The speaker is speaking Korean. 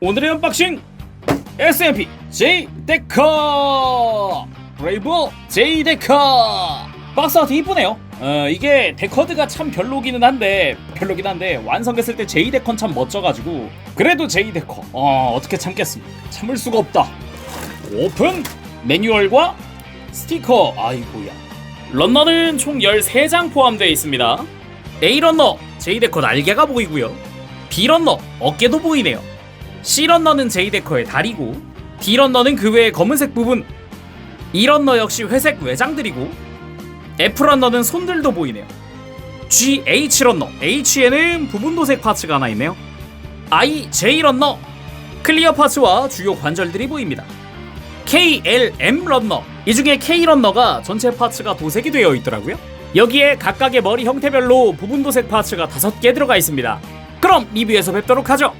오늘의 언박싱 SMP J 데커 브레이브 J 데커 박스 아트 이쁘네요. 어 이게 데커드가 참 별로기는 한데 별로긴 한데 완성했을 때 J 데커는 참 멋져가지고 그래도 J 데커 어 어떻게 참겠습니까? 참을 수가 없다. 오픈 매뉴얼과 스티커 아이고야. 런너는 총 13장 포함되어 있습니다. A 런너 J 데커 날개가 보이고요. B 런너 어깨도 보이네요 C 런너는 J 데커의 다리고 D 런너는 그 외의 검은색 부분. E 런너 역시 회색 외장들이고 F 런너는 손들도 보이네요. G H 런너. H에는 부분 도색 파츠가 하나 있네요. I J 런너. 클리어 파츠와 주요 관절들이 보입니다. K L M 런너. 이 중에 K 런너가 전체 파츠가 도색이 되어 있더라고요. 여기에 각각의 머리 형태별로 부분 도색 파츠가 다섯 개 들어가 있습니다. 그럼 리뷰에서 뵙도록 하죠